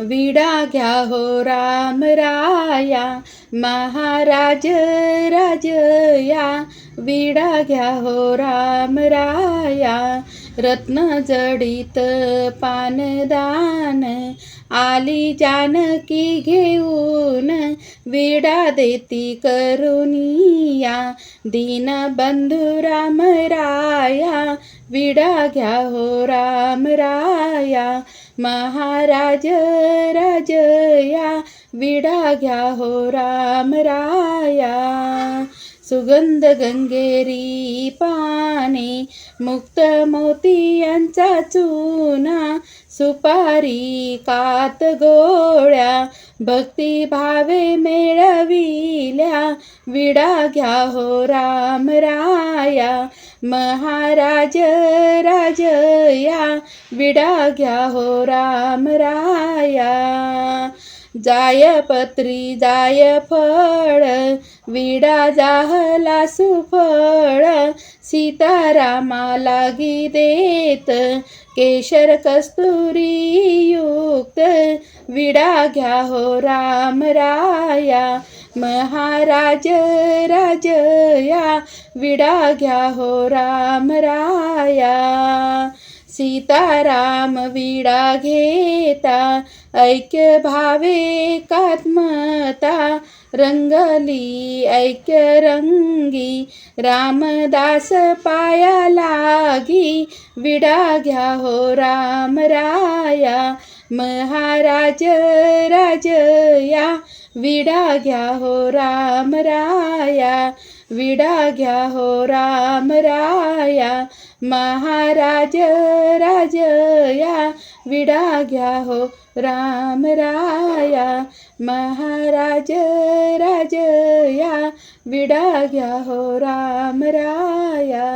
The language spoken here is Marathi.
विडा घ्या हो राम राया महाराज राजया विडा घ्या हो राम राया रत्न जडित पानदान. आली जानकी घेऊन विडा देती करुनिया दीन बंधू राम राया विडा घ्या हो राम राया. महाराज राजया विडा घ्या हो राम राया. सुगंध गंगेरी पाने मुक्त मोतियांचा चुना सुपारी कात गोळ्या भक्ती भावे मेळविल्या विडा घ्या हो राम राया. महाराज या विडा घ्या हो राम राया. जाय पत्री जाय फळ विडा जाहला सुफळ. सीतारामा लागी देत केशर कस्तुरी युक्त. विडा घ्या हो राम राया महाराज राजया. विडा घ्या हो राम राया. सीताराम विडा घेता ऐक्य भावे कात्मता रंगली ऐक्य रंगी रामदास पाया लागी विडा घ्या हो राम राया महाराज राजया विडा घ्या हो राम राया विडा घ्या हो राम राया महाराज राजया विडा घ्या हो राम राया महाराज राजया विडा घ्या हो राम राया